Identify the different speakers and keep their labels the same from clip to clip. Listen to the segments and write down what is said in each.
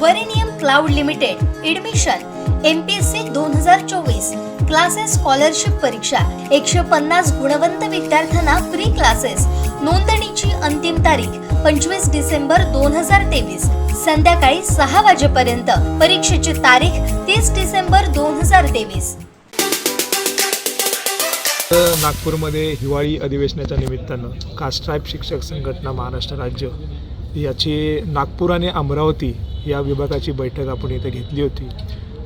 Speaker 1: वरिनियम cloud limited admission M P S C दोन हजार चोवीस क्लासेस स्कॉलरशिप परीक्षा एकशे पन्नास गुणवंत विद्यार्थ्यांना फ्री क्लासेस नोंदणीची अंतिम तारीख पंचवीस डिसेंबर दोन हजार तेवीस संध्याकाळी सहा वाजेपर्यंत. परीक्षेची तारीख तीस डिसेंबर दोन हजार तेवीस.
Speaker 2: नागपूरमध्ये हिवाळी अधिवेशनाच्या निमित्तानं कास्ट्राईब शिक्षक संघटना महाराष्ट्र राज्य याची नागपूर आणि अमरावती या विभागाची बैठक आपण इथे घेतली होती.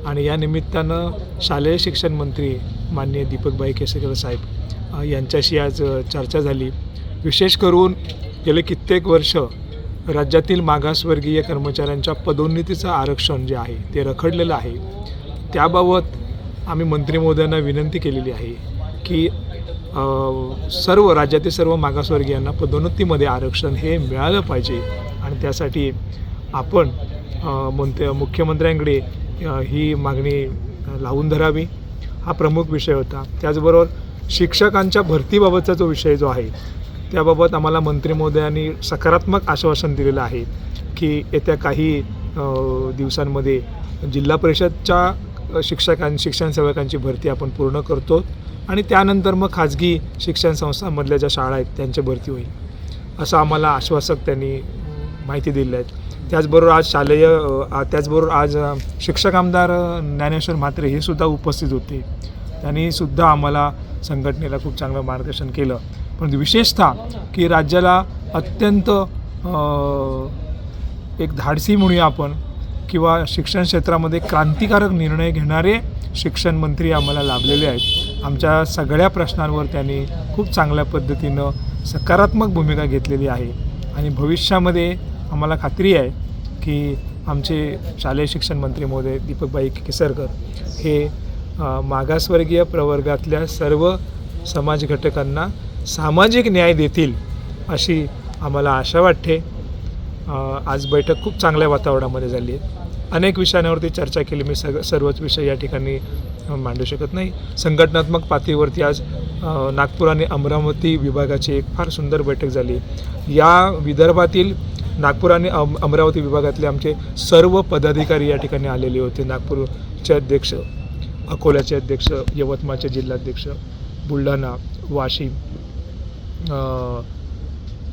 Speaker 2: आणि या निमित्तानं शालेय शिक्षण मंत्री माननीय दीपकबाई केसरकर साहेब यांच्याशी आज चर्चा झाली. विशेष करून गेले कित्येक वर्ष राज्यातील मागासवर्गीय कर्मचाऱ्यांच्या पदोन्नतीचं आरक्षण जे आहे ते रखडलेलं आहे. त्याबाबत आम्ही मंत्री महोदयांना विनंती केलेली आहे की सर्व राज्यातील सर्व मागासवर्गीयांना पदोन्नतीमध्ये आरक्षण हे मिळालं पाहिजे. आणि त्यासाठी आपण मंत्र मुख्यमंत्र्यांकडे ही मागणी लावून धरावी. हा प्रमुख विषय होता. त्याचबरोबर शिक्षकांच्या भरतीबाबतचा जो विषय जो आहे त्याबाबत आम्हाला मंत्री महोदयांनी सकारात्मक आश्वासन दिलेलं आहे की येत्या काही दिवसांमध्ये जिल्हा परिषदच्या शिक्षकां शिक्षण सेवकांची भरती आपण पूर्ण करतो आणि त्यानंतर मग खाजगी शिक्षण संस्थांमधल्या ज्या शाळा आहेत त्यांची भरती होईल. असं आम्हाला आश्वासक त्यांनी माहिती दिली आहेत त्याचबरोबर आज शालेय त्याचबरोबर आज शिक्षक आमदार ज्ञानेश्वर म्हात्रे हे सुद्धा उपस्थित होते. त्यांनी सुद्धा आम्हाला संघटनेला खूप चांगलं मार्गदर्शन केलं. पण विशेषतः की राज्याला अत्यंत एक धाडसी म्हणूया आपण किंवा शिक्षण क्षेत्रामध्ये क्रांतिकारक निर्णय घेणारे शिक्षण मंत्री आम्हाला लाभलेले आहेत. आमच्या सगळ्या प्रश्नांवर त्यांनी खूप चांगल्या पद्धतीनं सकारात्मक भूमिका घेतलेली आहे. आणि भविष्यामध्ये आम्हाला खात्री आहे की आमचे शालेय शिक्षण मंत्री महोदय दीपकबाई केसरकर हे मागासवर्गीय प्रवर्गातल्या सर्व समाज घटकांना सामाजिक न्याय देतील अशी आम्हाला आशा वाटते. आज बैठक खूप चांगल्या वातावरणामध्ये झाली आहे. अनेक विषयांवरती चर्चा केली मी सग सर्वच विषय या ठिकाणी मांडू शकत नाही. संघटनात्मक पातळीवरती आज नागपूर आणि अमरावती विभागाची एक फार सुंदर बैठक झाली. या विदर्भातील नागपूर आणि अम अमरावती विभागातले आमचे सर्व पदाधिकारी या ठिकाणी आलेले होते. नागपूरचे अध्यक्ष अकोल्याचे अध्यक्ष यवतमाळचे जिल्हाध्यक्ष बुलढाणा वाशिम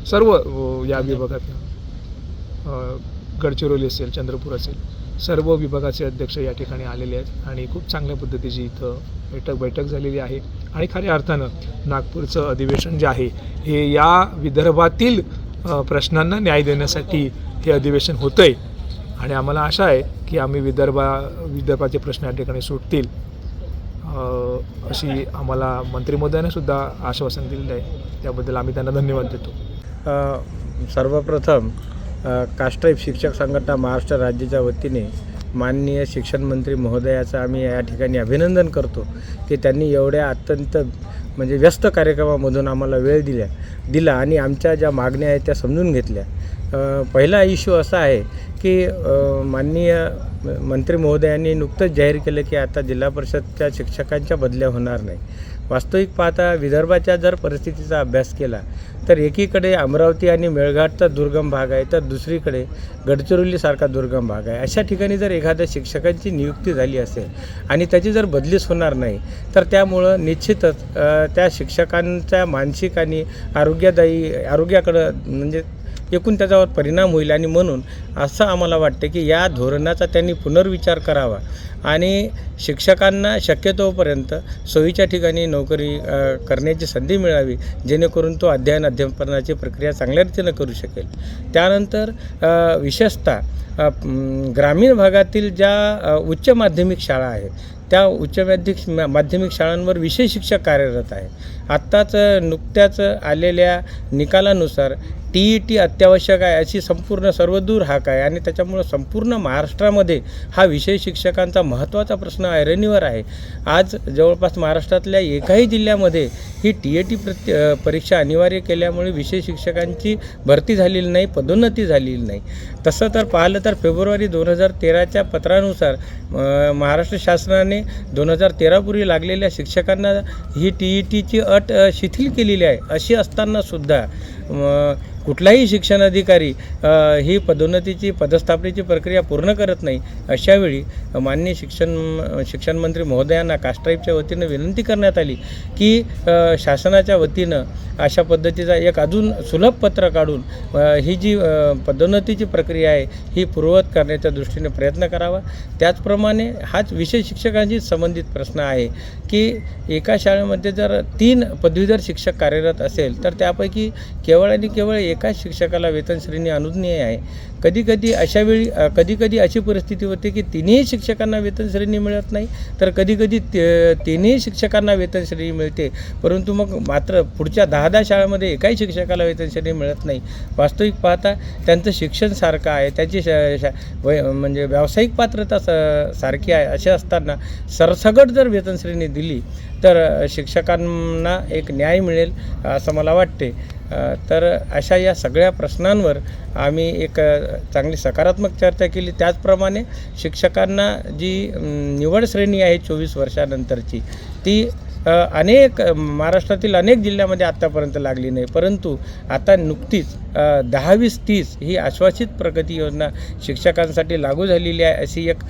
Speaker 2: सर्व या विभागात गडचिरोली असेल चंद्रपूर असेल सर्व विभागाचे अध्यक्ष या ठिकाणी आलेले आहेत आणि खूप चांगल्या पद्धतीची इथं बैठक बैठक झालेली आहे. आणि खऱ्या अर्थानं नागपूरचं अधिवेशन जे आहे हे या विदर्भातील प्रश्नांना न्याय देण्यासाठी हे अधिवेशन होतं आहे आणि आम्हाला आशा आहे की आम्ही विदर्भा विदर्भाचे प्रश्न या ठिकाणी सुटतील. अशी आम्हाला मंत्री सुद्धा आश्वासन दिलेलं आहे. त्याबद्दल आम्ही त्यांना धन्यवाद देतो.
Speaker 3: सर्वप्रथम अ, शिक्षक संघटना महाराष्ट्र राज्याच्या वतीने माननीय शिक्षण मंत्री महोदयाचं आम्ही या ठिकाणी अभिनंदन करतो की त्यांनी एवढ्या अत्यंत म्हणजे व्यस्त कार्यक्रमामधून आम्हाला वेळ दिल्या दिला आणि आमच्या ज्या मागण्या आहेत त्या समजून घेतल्या. पहिला इश्यू असा आहे की माननीय मंत्री महोदयांनी नुकतंच जाहीर केलं की आता जिल्हा परिषदच्या शिक्षकांच्या बदल्या होणार नाही. वास्तविक पाहता विदर्भाच्या जर परिस्थितीचा अभ्यास केला तर एकीकडे अमरावती आणि मेळघाटचा दुर्गम भाग आहे तर दुसरीकडे गडचिरोलीसारखा दुर्गम भाग आहे. अशा ठिकाणी जर एखाद्या शिक्षकांची नियुक्ती झाली असेल आणि त्याची जर बदलीच होणार नाही तर त्यामुळं निश्चितच त्या शिक्षकांच्या मानसिक आणि आरोग्यदायी आरोग्याकडं म्हणजे एकूण त्याच्यावर परिणाम होईल. आणि म्हणून असं आम्हाला वाटतं की या धोरणाचा त्यांनी पुनर्विचार करावा. आणि शिक्षकांना शक्यतोपर्यंत सोयीच्या ठिकाणी नोकरी करण्याची संधी मिळावी जेणेकरून तो अध्ययन अध्यापनाची प्रक्रिया चांगल्या रीतीनं करू शकेल. त्यानंतर विशेषतः ग्रामीण भागातील ज्या उच्च माध्यमिक शाळा आहेत त्या उच्च माध्यमिक माध्यमिक शाळांवर विषय शिक्षक कार्यरत आहे आत्ताच नुकत्याच आलेल्या निकालानुसार टी ई टी अत्यावश्यक आहे अशी संपूर्ण सर्वदूर हाक आहे. आणि त्याच्यामुळं संपूर्ण महाराष्ट्रामध्ये हा विषय शिक्षकांचा महत्त्वाचा प्रश्न ऐरणीवर आहे. आज जवळपास महाराष्ट्रातल्या एकाही जिल्ह्यामध्ये ही टी ए टी प्रत्य परीक्षा अनिवार्य केल्यामुळे विषय शिक्षकांची भरती झालेली नाही पदोन्नती झालेली नाही. तसं तर पाहिलं तर फेब्रुवारी दोन हजार तेराच्या पत्रानुसार महाराष्ट्र शासनाने दोन हजार तेरापूर्वी लागलेल्या शिक्षकांना ही टी ई टीची अट शिथिल केलेली आहे अशी असतानासुद्धा कुठलाही शिक्षण अधिकारी ही पदोन्नतीची पदस्थापनेची प्रक्रिया पूर्ण करत नाही अशावेळी माननीय शिक्षण शिक्षण मंत्री महोदयांना कास्ट्राईबच्या वतीनं विनंती करण्यात आली की शासनाच्या वतीनं अशा पद्धतीचा एक अजून सुलभ पत्र काढून ही जी पदोन्नतीची प्रक्रिया आहे ही पूर्ववत करण्याच्या दृष्टीने प्रयत्न करावा. त्याचप्रमाणे हाच विषय शिक्षकांशी संबंधित प्रश्न आहे की एका शाळेमध्ये जर तीन पदवीधर शिक्षक कार्यरत असेल तर त्यापैकी केवळ आणि केवळ एकाच शिक्षकाला वेतन श्रेणी अनुज्ञेय आहे. कधीकधी अशावेळी कधीकधी अशी परिस्थिती होते की तिन्ही शिक्षकांना वेतन श्रेणी मिळत नाही तर कधीकधी ते- तिन्ही शिक्षकांना वेतन श्रेणी मिळते. परंतु मग मात्र पुढच्या दहा दहा शाळेमध्ये एकाही शिक्षकाला वेतन श्रेणी मिळत नाही. वास्तविक पाहता त्यांचं शिक्षण सारखं आहे. त्याची श- म्हणजे व्यावसायिक पात्रता स सारखी आहे. असे असताना सरसगट जर वेतन श्रेणी दिली तर शिक्षकांना एक न्याय मिळेल असं मला वाटते. तर अशा या सगळ्या प्रश्नांवर आम्ही एक चांगली सकारात्मक चर्चा केली. त्याचप्रमाणे शिक्षकांना जी निवड श्रेणी आहे चोवीस वर्षानंतरची ती अनेक महाराष्ट्रातील अनेक जिल्ह्यामध्ये आत्तापर्यंत लागली नाही. परंतु आता नुकतीच दहावीस तीस ही आश्वासित प्रगती योजना शिक्षकांसाठी लागू झालेली आहे अशी एक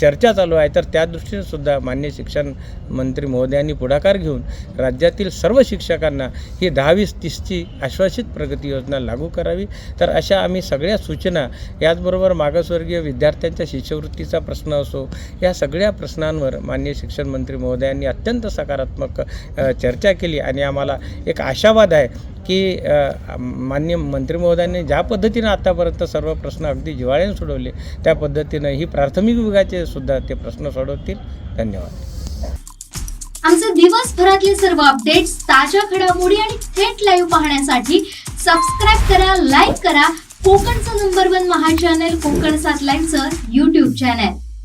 Speaker 3: चर्चा चालू आहे. तर त्या दृष्टीने सुद्धा मान्य शिक्षण मंत्री महोदयांनी पुढाकार घेऊन राज्यातील सर्व शिक्षकांना ही दहावीस तीसची आश्वासित प्रगती योजना लागू करावी. तर अशा आम्ही सगळ्या सूचना याचबरोबर मागासवर्गीय विद्यार्थ्यांच्या शिष्यवृत्तीचा प्रश्न असो या सगळ्या प्रश्नांवर माननीय शिक्षण मंत्री महोदयांनी अत्यंत सकारात्मक चर्चा केली. आणि आम्हाला एक आशावाद आहे की मान्य माननीय मंत्री महोदयांनी ज्या पद्धतीनं आतापर्यंत सर्व प्रश्न अगदी जिव्हाळ्याने सोडवले त्या पद्धतीनं ही प्राथमिक विभागाचे सुद्धा ते प्रश्न सोडवतील. धन्यवाद.
Speaker 1: आमचे दिवसभरातले सर्व अपडेट्स ताज्या घडामोडी आणि थेट लाईव्ह पाहण्यासाठी सबस्क्राईब करा लाईक करा. कोकणचं नंबर वन महा चॅनल कोकण सात लाईनचं युट्यूब चॅनल